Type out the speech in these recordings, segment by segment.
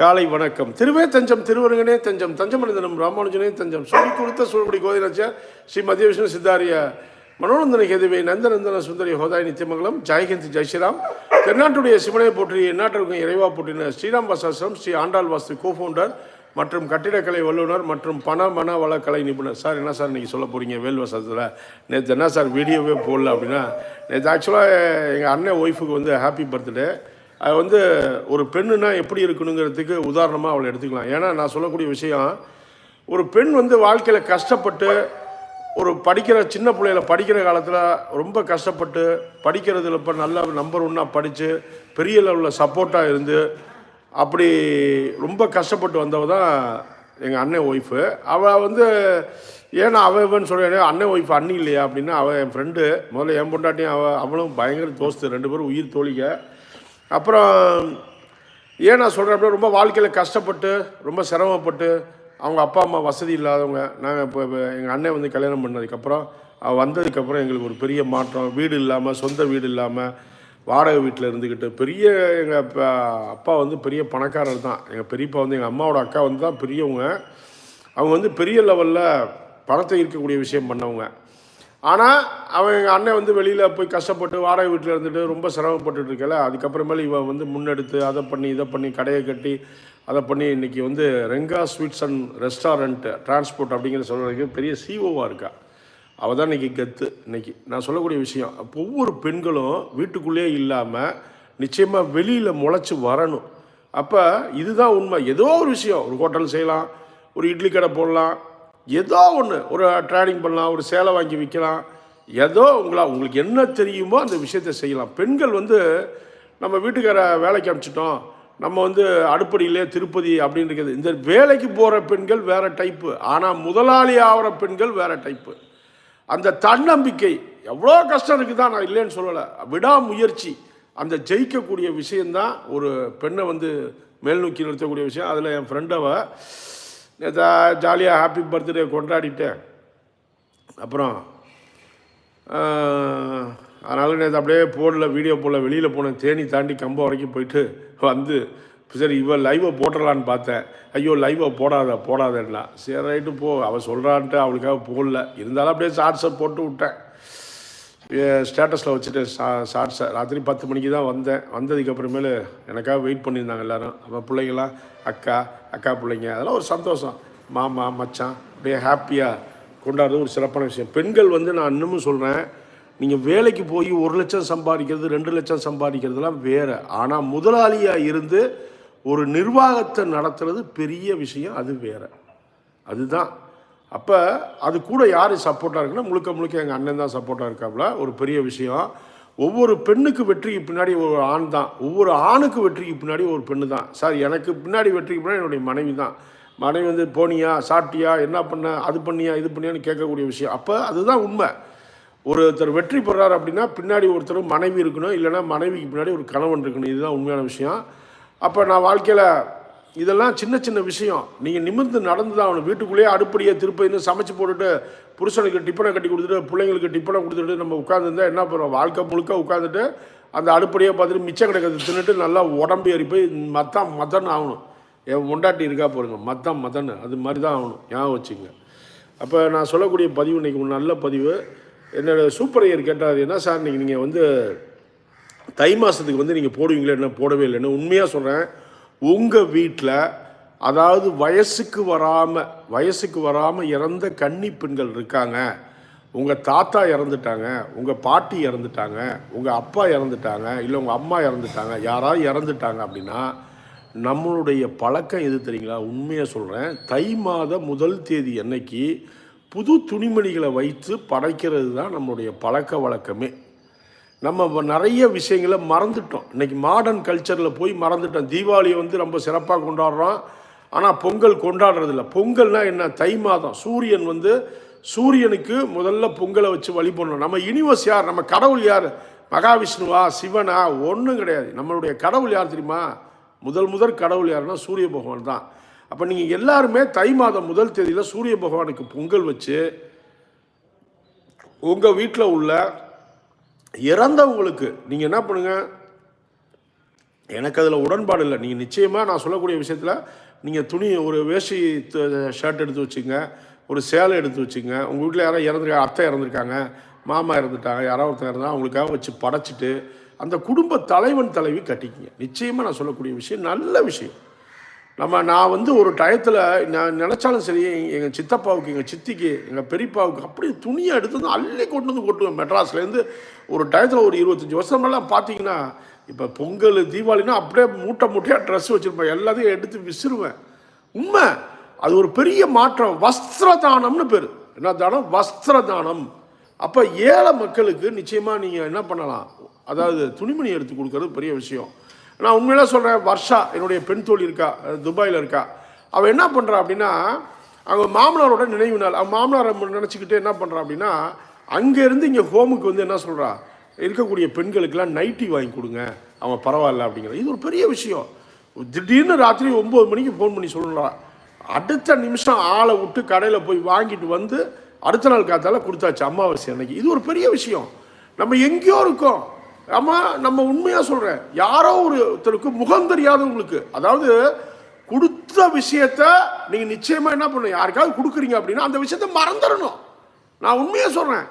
காலை வணக்கம். திருவே தஞ்சம் திருவருங்கனே தஞ்சம் தஞ்சமனிதனம் ராமானுஜனே தஞ்சம். சொல்லி கொடுத்த சூழ்படி கோதிராஜ ஸ்ரீ மத்திய விஷ்ணு சித்தாரிய மனோநந்தன கேதுவை நந்தநந்தன சுந்தரி ஹோதாய் நித்தியமங்கலம். ஜெயஹிந்த் ஜெய்ஸ்ரீராம் தென்னாட்டுடைய சிவனை போற்றி எந்நாட்டிற்கும் இறைவா போற்றின ஸ்ரீராம் வாசாசிரம் ஸ்ரீ ஆண்டாள் வாஸ்து கோஃபவுண்டர் மற்றும் கட்டிடக்கலை வல்லுநர் மற்றும் பண மன வள கலை நிபுணர். சார் என்ன சார் நீங்கள் சொல்ல போகிறீங்க வேல் வசத்தில் நேற்று என்ன சார் வீடியோவே போடல அப்படின்னா நேற்று ஆக்சுவலாக எங்கள் அண்ணன் ஒய்ஃபுக்கு வந்து ஹாப்பி பர்த்டே அது வந்து ஒரு பெண்ணுனா எப்படி இருக்கணுங்கிறதுக்கு உதாரணமாக அவளை எடுத்துக்கலாம். ஏன்னா நான் சொல்லக்கூடிய விஷயம் ஒரு பெண் வந்து வாழ்க்கையில் கஷ்டப்பட்டு ஒரு படிக்கிற சின்ன பிள்ளையில படிக்கிற காலத்தில் ரொம்ப கஷ்டப்பட்டு படிக்கிறதுல இப்போ நல்லா நம்பர் ஒன்னாக படித்து பெரிய லெவலில் சப்போர்ட்டாக இருந்து அப்படி ரொம்ப கஷ்டப்பட்டு வந்தவ தான் எங்கள் அண்ணன் ஒய்ஃபு அவள் வந்து ஏன்னா அவன் இவன் சொல்கிறேன் அண்ணன் ஒய்ஃப் அண்ணி இல்லையா? அப்படின்னா அவள் என் ஃப்ரெண்டு முதல்ல என் பொண்டாட்டியும் அவள் அவளும் பயங்கர தோஸ்து ரெண்டு பேரும் உயிர் தோழிக்க அப்புறம் ஏன் நான் சொல்கிறேன் அப்படின்னா ரொம்ப வாழ்க்கையில் கஷ்டப்பட்டு ரொம்ப சிரமப்பட்டு அவங்க அப்பா அம்மா வசதி இல்லாதவங்க நாங்கள் இப்போ எங்கள் அண்ணன் வந்து கல்யாணம் பண்ணதுக்கப்புறம் அவள் வந்ததுக்கப்புறம் எங்களுக்கு ஒரு பெரிய மாற்றம். வீடு இல்லாமல் சொந்த வீடு இல்லாமல் வாடகை வீட்டில் இருந்துக்கிட்டு பெரிய எங்கள் அப்பா அப்பா வந்து பெரிய பணக்காரர் தான். எங்கள் பெரியப்பா வந்து எங்கள் அம்மாவோட அக்கா வந்து தான் பெரியவங்க. அவங்க வந்து பெரிய லெவலில் பணத்தை ஈர்க்கக்கூடிய விஷயம் பண்ணவங்க. ஆனால் அவன் எங்கள் அண்ணன் வந்து வெளியில் போய் கஷ்டப்பட்டு வாடகை வீட்டில் இருந்துட்டு ரொம்ப சிரமப்பட்டுட்டு இருக்கல அதுக்கப்புறமேல இவன் வந்து முன்னெடுத்து அதை பண்ணி இதை பண்ணி கடையை கட்டி அதை பண்ணி இன்றைக்கி வந்து Renga sweets and restaurant transport அப்படிங்கிற சொல்கிறதுக்கு பெரிய சிஓவாக இருக்கா. அவள் தான் இன்றைக்கி கத்து. இன்னைக்கு நான் சொல்லக்கூடிய விஷயம் அப்போ ஒவ்வொரு பெண்களும் வீட்டுக்குள்ளேயே இல்லாமல் நிச்சயமாக வெளியில் முளைச்சி வரணும். அப்போ இதுதான் உண்மை. ஏதோ ஒரு விஷயம் ஒரு ஹோட்டல் செய்யலாம் ஒரு இட்லி கடை போடலாம் ஏதோ ஒன்று ஒரு ட்ரேடிங் பண்ணலாம் ஒரு சேலை வாங்கி விற்கலாம் ஏதோ உங்களா உங்களுக்கு என்ன தெரியுமோ அந்த விஷயத்தை செய்யலாம். பெண்கள் வந்து நம்ம வீட்டுக்கார வேலைக்கு அனுப்பிச்சிட்டோம். நம்ம வந்து அடுப்படியிலே திருப்பதி அப்படின்னு இருக்குது. இந்த வேலைக்கு போகிற பெண்கள் வேறு டைப்பு ஆனால் முதலாளி ஆகிற பெண்கள் வேறு டைப்பு அந்த தன்னம்பிக்கை எவ்வளோ கஷ்டம் இருக்குது தான் நான் இல்லைன்னு சொல்லலை. விடாமுயற்சி. அந்த ஜெயிக்கக்கூடிய விஷயந்தான் ஒரு பெண்ணை வந்து மேல்நோக்கி நிறுத்தக்கூடிய விஷயம். அதில் என் ஃப்ரெண்டவை ஜா ஜாலியாக ஹாப்பி பர்த்டே கொண்டாடிட்டேன் அப்புறம் அதனால் நேற்று அப்படியே போடல வீடியோ போடல வெளியில் போனேன். தேனி தாண்டி கம்பம் வரைக்கும் போயிட்டு வந்து சரி இவன் லைவை போட்டுடலான்னு பார்த்தேன். ஐயோ லைவை போடாத போடாதன்னா. சரி ரைட்டு போ. அவள் சொல்கிறான்ட்டு அவளுக்காக போடல. இருந்தாலும் அப்படியே சாட்ஸை போட்டு விட்டேன். ஸ்டேட்டஸில் வச்சுட்டு ஷா ஷார்ட்ஸை ராத்திரி பத்து மணிக்கு தான் வந்தேன். வந்ததுக்கப்புறமேலு எனக்காக வெயிட் பண்ணியிருந்தாங்க எல்லோரும். அப்போ பிள்ளைங்களாம் அக்கா அக்கா பிள்ளைங்க அதெல்லாம் ஒரு சந்தோஷம். மாமா மச்சான் அப்படியே ஹாப்பியாக கொண்டாடுறது ஒரு சிறப்பான விஷயம். பெண்கள் வந்து நான் இன்னமும் சொல்கிறேன் நீங்கள் வேலைக்கு போய் ஒரு லட்சம் சம்பாதிக்கிறது ரெண்டு லட்சம் சம்பாதிக்கிறதுலாம் வேறு. ஆனால் முதலாளியாக இருந்து ஒரு நிர்வாகத்தை நடத்துறது பெரிய விஷயம் அது வேறு. அதுதான். அப்போ அது கூட யார் சப்போர்ட்டாக இருக்குன்னா முழுக்க முழுக்க எங்கள் அண்ணன் தான் சப்போர்ட்டாக இருக்காப்புல. ஒரு பெரிய விஷயம். ஒவ்வொரு பெண்ணுக்கு வெற்றிக்கு பின்னாடி ஒரு ஆண் தான். ஒவ்வொரு ஆணுக்கு வெற்றிக்கு பின்னாடி ஒரு பெண்ணு தான். சார் எனக்கு பின்னாடி வெற்றிக்கு பின்னாடி என்னுடைய மனைவி தான். மனைவி வந்து போனியா சாப்பிட்டியா என்ன பண்ண அது பண்ணியா இது பண்ணியான்னு கேட்கக்கூடிய விஷயம். அப்போ அதுதான் உண்மை. ஒருத்தர் வெற்றி பெறார் அப்படின்னா பின்னாடி ஒருத்தர் மனைவி இருக்கணும். இல்லைன்னா மனைவிக்கு பின்னாடி ஒரு கணவன் இருக்கணும். இதுதான் உண்மையான விஷயம். அப்போ நான் வாழ்க்கையில் இதெல்லாம் சின்ன சின்ன விஷயம். நீங்கள் நிமிர்ந்து நடந்து தான் அவனை வீட்டுக்குள்ளேயே அடுப்படியை திருப்பதின்னு சமைச்சு போட்டுட்டு புருஷனுக்கு டிப்பனை கட்டி கொடுத்துட்டு பிள்ளைங்களுக்கு டிப்பனை கொடுத்துட்டு நம்ம உட்காந்துருந்தா என்ன பண்ணுறோம் வாழ்க்கை முழுக்க உட்காந்துட்டு அந்த அடுப்படியை பார்த்துட்டு மிச்சம் கிடைக்கிறது தின்னுட்டு நல்லா உடம்பு ஏறி போய் மத்தம் மதன் ஆகணும். என் முண்டாட்டி இருக்கா பாருங்க. மத்தம் மதன். அது மாதிரி தான் ஆகணும். ஞாபகம் வச்சுங்க. அப்போ நான் சொல்லக்கூடிய பதிவு இன்றைக்கி ஒரு நல்ல பதிவு. என்னோடய சூப்பர் ஐயர் கேட்டார் என்ன சார் நீங்கள் நீங்கள் வந்து தை மாதத்துக்கு வந்து நீங்கள் போடுவீங்களே? என்ன போடவே இல்லைன்னு. உண்மையாக சொல்கிறேன் உங்கள் வீட்டில் அதாவது வயசுக்கு வராமல் வயசுக்கு வராமல் இறந்த கன்னி பெண்கள் இருக்காங்க. உங்கள் தாத்தா இறந்துட்டாங்க உங்கள் பாட்டி இறந்துட்டாங்க உங்கள் அப்பா இறந்துட்டாங்க இல்லை உங்கள் அம்மா இறந்துட்டாங்க யாராவது இறந்துட்டாங்க அப்படின்னா நம்மளுடைய பழக்கம் எது தெரியுங்களா? உண்மையாக சொல்கிறேன் தை மாத முதல் தேதி அன்னைக்கு புது துணிமணிகளை வைத்து படைக்கிறது தான் நம்மளுடைய பழக்க வழக்கமே. நம்ம நிறைய விஷயங்களை மறந்துட்டோம். இன்னைக்கு மாடர்ன் கல்ச்சரில் போய் மறந்துட்டோம். தீபாவளியை வந்து ரொம்ப சிறப்பாக கொண்டாடுறோம். ஆனால் பொங்கல் கொண்டாடுறதில்ல. பொங்கல்னால் என்ன? தை மாதம். சூரியன் வந்து சூரியனுக்கு முதல்ல பொங்கலை வச்சு வழிபடணும். நம்ம யூனிவர்ஸ் யார்? நம்ம கடவுள் யார்? மகாவிஷ்ணுவா சிவனா? ஒன்றும் கிடையாது. நம்மளுடைய கடவுள் யார் தெரியுமா? முதல் முதல் கடவுள் யாருன்னா சூரிய பகவான் தான். அப்போ நீங்கள் எல்லாருமே தை மாதம் முதல் தேதியில் சூரிய பகவானுக்கு பொங்கல் வச்சு உங்கள் வீட்டில் உள்ள இறந்தவங்களுக்கு நீங்கள் என்ன பண்ணுங்க? எனக்கு அதில் உடன்பாடு இல்லை. நீங்கள் நிச்சயமாக நான் சொல்லக்கூடிய விஷயத்தில் நீங்கள் துணி ஒரு வேஷ்டி ஷர்ட் எடுத்து வச்சுங்க ஒரு சேலை எடுத்து வச்சுங்க. உங்கள் வீட்டில் யாரோ இறந்துருக்காங்க அத்தை இறந்துருக்காங்க மாமா இறந்துட்டாங்க யாரோ ஒருத்தர் இருந்தால் அவங்களுக்காக வச்சு படைச்சிட்டு அந்த குடும்ப தலைவன் தலைவி கட்டிக்கிங்க. நிச்சயமாக நான் சொல்லக்கூடிய விஷயம் நல்ல விஷயம். நம்ம நான் வந்து ஒரு டயத்தில் நான் நினச்சாலும் சரி எங்கள் சித்தப்பாவுக்கு எங்கள் சித்திக்கு எங்கள் பெரியப்பாவுக்கு அப்படியே துணியை எடுத்து வந்து அள்ளி கொண்டு வந்து கொட்டுவேன் மெட்ராஸ்லேருந்து ஒரு டயத்தில் ஒரு இருபத்தஞ்சி வருஷமெல்லாம் பார்த்தீங்கன்னா இப்போ பொங்கல் தீபாவளினா அப்படியே மூட்டை மூட்டையாக ட்ரெஸ் வச்சுருப்பேன். எல்லாத்தையும் எடுத்து விசிறுவேன். உண்மை. அது ஒரு பெரிய மாற்றம். வஸ்திரதானம்னு பேர். என்ன தானம்? வஸ்திரதானம். அப்போ ஏழை மக்களுக்கு நிச்சயமாக நீங்கள் என்ன பண்ணலாம்? அதாவது துணிமணி எடுத்து கொடுக்கறது பெரிய விஷயம். நான் உண்மையிலாம் சொல்கிறேன் வர்ஷா என்னுடைய பெண் தோழி இருக்கா துபாயில் இருக்கா. அவள் என்ன பண்ணுறா அப்படின்னா அவங்க மாமனாரோட நினைவு நாள் அவன் மாமனாரை நினச்சிக்கிட்டு என்ன பண்ணுறா அப்படின்னா அங்கேருந்து இங்கே ஹோமுக்கு வந்து என்ன சொல்கிறா இருக்கக்கூடிய பெண்களுக்கெல்லாம் நைட்டி வாங்கி கொடுங்க அவன் பரவாயில்ல அப்படிங்கிற. இது ஒரு பெரிய விஷயம். திடீர்னு ராத்திரி ஒம்பது மணிக்கு ஃபோன் பண்ணி சொல்கிறான் அடுத்த நிமிஷம் ஆளை விட்டு கடையில் போய் வாங்கிட்டு வந்து அடுத்த நாள் காத்தால கொடுத்தாச்சு அமாவாசை அன்னைக்கு. இது ஒரு பெரிய விஷயம். நம்ம எங்கேயோ இருக்கோம். ஆமாம் நம்ம உண்மையாக சொல்கிறேன் யாரோ ஒருத்தருக்கு முகம் தெரியாதவங்களுக்கு அதாவது கொடுத்த விஷயத்த நீங்கள் நிச்சயமாக என்ன பண்ணணும்? யாருக்காவது கொடுக்குறீங்க அப்படின்னா அந்த விஷயத்த மறந்துடணும். நான் உண்மையாக சொல்கிறேன்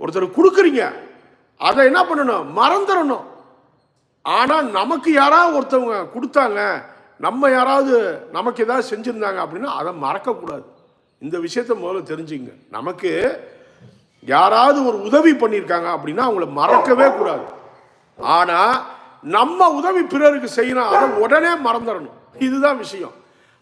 ஒருத்தர் கொடுக்குறீங்க. அதை என்ன பண்ணணும்? மறந்துடணும். ஆனால் நமக்கு யாராவது ஒருத்தவங்க கொடுத்தாங்க நம்ம யாராவது நமக்கு ஏதாவது செஞ்சுருந்தாங்க அப்படின்னா அதை மறக்கக்கூடாது. இந்த விஷயத்த முதல்ல தெரிஞ்சுங்க. நமக்கு யாராவது ஒரு உதவி பண்ணியிருக்காங்க அப்படின்னா அவங்கள மறக்கவே கூடாது. ஆனால் நம்ம உதவி பிறருக்கு செய்யணும் அதை உடனே மறந்துடணும். இதுதான் விஷயம்.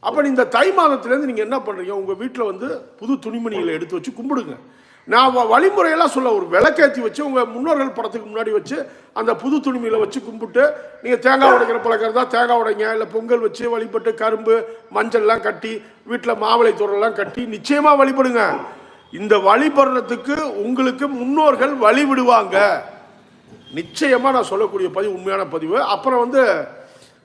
அப்போ இந்த தை மாதத்துலேருந்து நீங்கள் என்ன பண்ணுறீங்க உங்கள் வீட்டில் வந்து புது துணிமணிகளை எடுத்து வச்சு கும்பிடுங்க. நான் வ- வழிமுறையெல்லாம் சொல்ல ஒரு விளக்கேற்றி வச்சு உங்கள் முன்னோர்கள் படத்துக்கு முன்னாடி வச்சு அந்த புது துணிமையில் வச்சு கும்பிட்டு நீங்கள் தேங்காய் உடைக்கிற பழக்கம் இருந்தால் தேங்காய் உடைங்க இல்லை பொங்கல் வச்சு வழிபட்டு கரும்பு மஞ்சள்லாம் கட்டி வீட்டில் மாவிளை தோரெல்லாம் கட்டி நிச்சயமாக வழிபடுங்க. இந்த வழிபடுறதுக்கு உங்களுக்கு முன்னோர்கள் வழிவிடுவாங்க. நிச்சயமாக நான் சொல்லக்கூடிய பதிவு உண்மையான பதிவு. அப்புறம் வந்து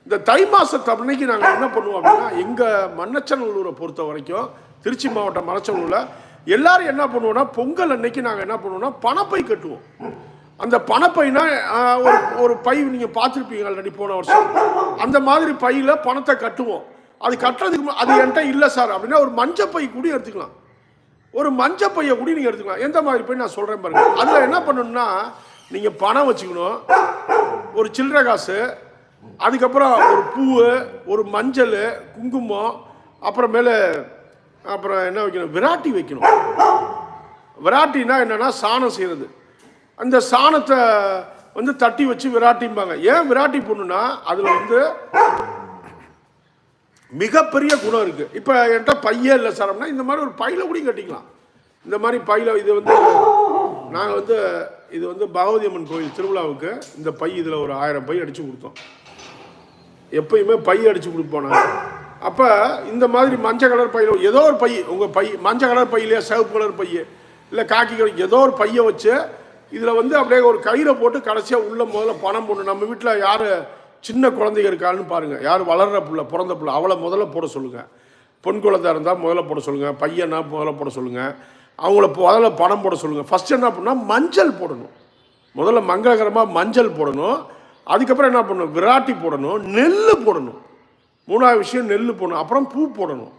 இந்த தை மாதத்தை அன்னைக்கு நாங்கள் என்ன பண்ணுவோம் அப்படின்னா எங்கள் மன்னச்சநல்லூரை பொறுத்த வரைக்கும் திருச்சி மாவட்டம் மன்னச்சநல்லூரில் எல்லாரும் என்ன பண்ணுவோம்னா பொங்கல் அன்னைக்கு நாங்கள் என்ன பண்ணுவோம்னா பணப்பை கட்டுவோம். அந்த பணப்பைனா ஒரு ஒரு பை நீங்கள் பார்த்துருப்பீங்க ஆல்ரெடி போன வருஷம். அந்த மாதிரி பையில் பணத்தை கட்டுவோம். அது கட்டுறதுக்கு அது என்கிட்ட இல்லை சார். அப்படின்னா ஒரு மஞ்சள் பை கூட எடுத்துக்கலாம். ஒரு மஞ்சள் பையை கூட நீங்கள் எடுத்துக்கலாம். எந்த மாதிரி பை நான் சொல்கிறேன் பாருங்க. அதில் என்ன பண்ணணும்னா நீங்கள் பணம் வச்சுக்கணும். ஒரு சில்லற காசு அதுக்கப்புறம் ஒரு பூவு ஒரு மஞ்சள் குங்குமம் அப்புறமேல அப்புறம் என்ன வைக்கணும்? விராட்டி வைக்கணும். விராட்டினா என்னன்னா சாணம் செய்கிறது அந்த சாணத்தை வந்து தட்டி வச்சு விராட்டிம்பாங்க. ஏன் விராட்டி போடணும்னா அதில் வந்து மிகப்பெரிய குணம் இருக்குது இப்போ என்கிட்ட பையன் இல்லை சார் இந்த மாதிரி ஒரு பையில கூட கட்டிக்கலாம். இந்த மாதிரி பையில இது வந்து நாங்கள் வந்து இது வந்து பகவதி அம்மன் கோயில் திருவிழாவுக்கு இந்த பை இதில் ஒரு ஆயிரம் பை அடித்து கொடுத்தோம். எப்பயுமே பை அடித்து கொடுப்போம் நாங்கள் அப்போ இந்த மாதிரி மஞ்சள் கலர் பையில் ஏதோ ஒரு பை உங்கள் பை மஞ்சள் கலர் பையிலையே சிவப்பு கலர் பைய இல்லை காக்கி கலர் ஏதோ ஒரு பையை வச்சு இதில் வந்து அப்படியே ஒரு கயிறை போட்டு கடைசியாக உள்ள முதல்ல பணம் போடணும். நம்ம வீட்டில் யார் சின்ன குழந்தைங்க இருக்கான்னு பாருங்கள் யார் வளர்கிற பிள்ளை பிறந்த பிள்ளை அவளை முதல்ல போட சொல்லுங்கள் பொன் குழந்தை இருந்தால் முதல்ல போட சொல்லுங்கள் பையனா முதல்ல போட சொல்லுங்கள் அவங்கள முதல்ல பணம் போட சொல்லுங்கள் ஃபஸ்ட் என்ன பண்ணால் மஞ்சள் போடணும். முதல்ல மங்களகரமாக மஞ்சள் போடணும். அதுக்கப்புறம் என்ன பண்ணணும்? விராட்டி போடணும். நெல் போடணும். மூணாவது விஷயம் நெல் போடணும். அப்புறம் பூ போடணும்.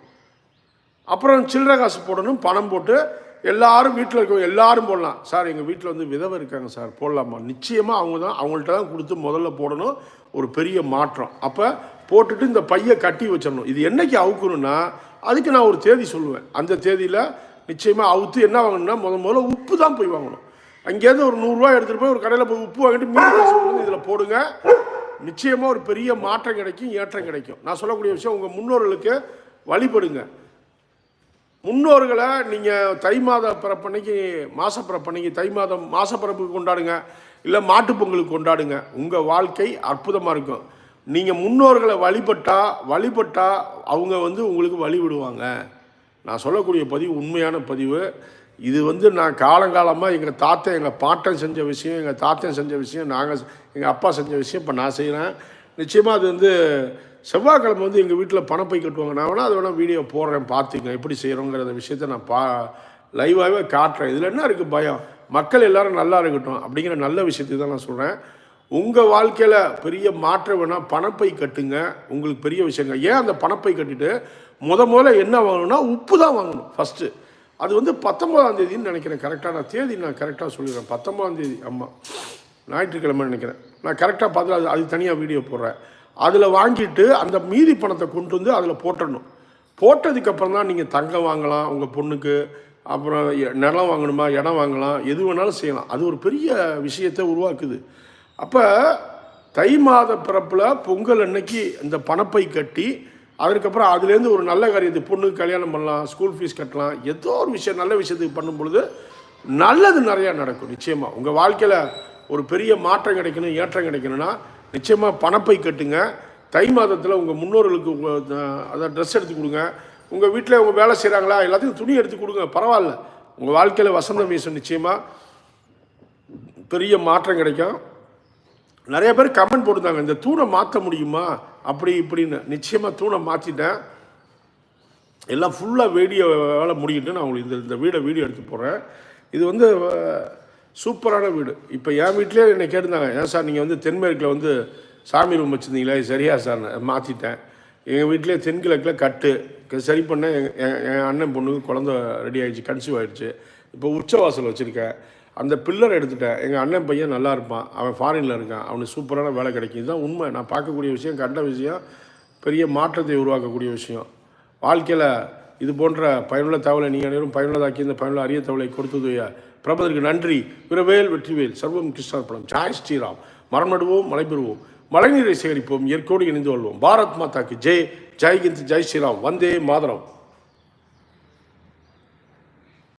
அப்புறம் சில்லறை காசு போடணும். பணம் போட்டு எல்லாரும் வீட்டில் இருக்கவங்க எல்லாரும் போடலாம். சார் எங்கள் வீட்டில் வந்து விதவை இருக்காங்க சார். போடலாமா? நிச்சயமாக அவங்க தான் அவங்கள்ட்ட தான் கொடுத்து முதல்ல போடணும். ஒரு பெரிய மாற்றம். அப்போ போட்டுட்டு இந்த பையை கட்டி வச்சிடணும். இது என்றைக்கு அவுக்கணும்னா அதுக்கு நான் ஒரு தேதி சொல்லுவேன். அந்த தேதியில் நிச்சயமாக அவுத்து என்ன வாங்கணும்னா முத முதல்ல உப்பு தான் போய் வாங்கணும். அங்கேருந்து ஒரு நூறுரூவா எடுத்துகிட்டு போய் ஒரு கடையில் போய் உப்பு வாங்கிட்டு மீன் காசு இதில் போடுங்க. நிச்சயமாக ஒரு பெரிய மாற்றம் கிடைக்கும் ஏற்றம் கிடைக்கும். நான் சொல்லக்கூடிய விஷயம் உங்கள் முன்னோர்களுக்கு வழிபடுங்க. முன்னோர்களை நீங்கள் தை மாத பிறப்பன்னைக்கு மாசப்பிறப்பன்னைக்கு தை மாதம் மாசப்பிறப்புக்கு கொண்டாடுங்க. இல்லை மாட்டுப்பொங்கலுக்கு கொண்டாடுங்க. உங்கள் வாழ்க்கை அற்புதமாக இருக்கும். நீங்கள் முன்னோர்களை வழிபட்டா வழிபட்டா அவங்க வந்து உங்களுக்கு வழிபடுவாங்க நான் சொல்லக்கூடிய பதிவு உண்மையான பதிவு. இது வந்து நான் காலங்காலமாக எங்கள் தாத்தன் எங்கள் பாட்டன் செஞ்ச விஷயம் எங்கள் தாத்தன் செஞ்ச விஷயம் நாங்கள் எங்கள் அப்பா செஞ்ச விஷயம் இப்போ நான் செய்கிறேன் நிச்சயமாக அது வந்து செவ்வாய்க்கிழமை வந்து எங்கள் வீட்டில் பணப்பை கட்டுவாங்க. நான் வேணால் அது வேணால் வீடியோ போடுறேன் பார்த்துங்க எப்படி செய்கிறோங்கிற விஷயத்த நான் பா லைவாகவே காட்டுறேன். இதில் என்ன இருக்குது பயம்? மக்கள் எல்லோரும் நல்லா இருக்கட்டும் அப்படிங்கிற நல்ல விஷயத்தை தான் நான் சொல்கிறேன் உங்கள் வாழ்க்கையில் பெரிய மாற்றம் வேணால் பணப்பை கட்டுங்க. உங்களுக்கு பெரிய விஷயங்க ஏன் அந்த பணப்பை கட்டிட்டு முத முதல்ல என்ன வாங்கணும்னா உப்பு தான் வாங்கணும் ஃபஸ்ட்டு அது வந்து பத்தொம்போதாம் தேதின்னு நினைக்கிறேன். கரெக்டாக தேதி நான் கரெக்டாக சொல்லிடுறேன். பத்தொம்போதாம் தேதி ஆமாம் ஞாயிற்றுக்கிழமை நினைக்கிறேன். நான் கரெக்டாக பார்த்து அது அது தனியாக வீடியோ போடுறேன். அதில் வாங்கிட்டு அந்த மீதி பணத்தை கொண்டு வந்து அதில் போட்டணும் போட்டதுக்கப்புறம் தான் நீங்கள் தங்கம் வாங்கலாம் உங்கள் பொண்ணுக்கு. அப்புறம் நிலம் வாங்கணுமா இடம் வாங்கலாம் எது வேணாலும் செய்யலாம். அது ஒரு பெரிய விஷயத்தை உருவாக்குது. அப்போ தை மாத பிறப்பில் பொங்கல் அன்னைக்கு இந்த பணப்பை கட்டி அதுக்கப்புறம் அதுலேருந்து ஒரு நல்ல காரியத்தை பொண்ணுக்கு கல்யாணம் பண்ணலாம் ஸ்கூல் ஃபீஸ் கட்டலாம் ஏதோ ஒரு விஷயம் நல்ல விஷயத்துக்கு பண்ணும் பொழுது நல்லது நிறையா நடக்கும் நிச்சயமாக உங்கள் வாழ்க்கையில் ஒரு பெரிய மாற்றம் கிடைக்கணும் ஏற்றம் கிடைக்கணும்னா நிச்சயமாக பணப்பை கட்டுங்க. தை மாதத்தில் உங்கள் முன்னோர்களுக்கு அதை அதான் ட்ரெஸ் எடுத்து கொடுங்க. உங்கள் வீட்டில் உங்கள் வேலை செய்கிறாங்களா எல்லாத்துக்கும் துணி எடுத்து கொடுங்க பரவாயில்ல. உங்கள் வாழ்க்கையில் வசந்தம் வீசும் நிச்சயமாக பெரிய மாற்றம் கிடைக்கும். நிறைய பேர் கமெண்ட் போட்டிருந்தாங்க இந்த தூணை மாற்ற முடியுமா? அப்படி இப்படின்னு. நிச்சயமாக தூணை மாற்றிட்டேன். எல்லாம் ஃபுல்லாக வீடியோ வேலை முடிக்கிட்டு நான் உங்களுக்கு இந்த இந்த வீடை வீடியோ எடுத்து போகிறேன் இது வந்து சூப்பரான வீடு. இப்போ என் வீட்டிலே என்னை கேட்டிருந்தாங்க ஏன் சார் நீங்கள் வந்து தென்மேற்கில் வந்து சாமி ரூம் வச்சுருந்தீங்களா? இது சரியா சார்? மாற்றிட்டேன் எங்கள் வீட்டிலே தென்கிழக்கில் கட்டு. சரி பண்ண என் என் அண்ணன் பொண்ணுக்கு குழந்த ரெடி ஆகிடுச்சு கன்சீவ் ஆகிடுச்சு இப்போ உச்சவாசல் வச்சுருக்கேன். அந்த பில்லர் எடுத்துட்டேன். எங்கள் அண்ணன் பையன் நல்லா இருப்பான். அவன் ஃபாரினில் இருக்கான். அவனுக்கு சூப்பரான வேலை கிடைக்கும். இதுதான் உண்மை. நான் பார்க்கக்கூடிய விஷயம் கண்ட விஷயம் பெரிய மாற்றத்தை உருவாக்கக்கூடிய விஷயம். வாழ்க்கையில் இது போன்ற பயனுள்ள தகவலை நீங்கள் அனைவரும் பயனுள்ளதாக்கி இந்த பயனுள்ள அரிய தகவலை கொடுத்தது பிரபதற்கு நன்றி. விரவேல் வெற்றிவேல். சர்வம் கிருஷ்ணார்பணம். ஜாய் ஸ்ரீராம். மரம் நடுவோம் மழை பெறுவோம். மழைநீரை சேகரிப்போம். இயற்கையோடு இணைந்து கொள்வோம் பாரத் மாதாக்கு ஜெய். ஜெய்கிந்த் ஜெய் ஸ்ரீராம். வந்தே மாதரம்.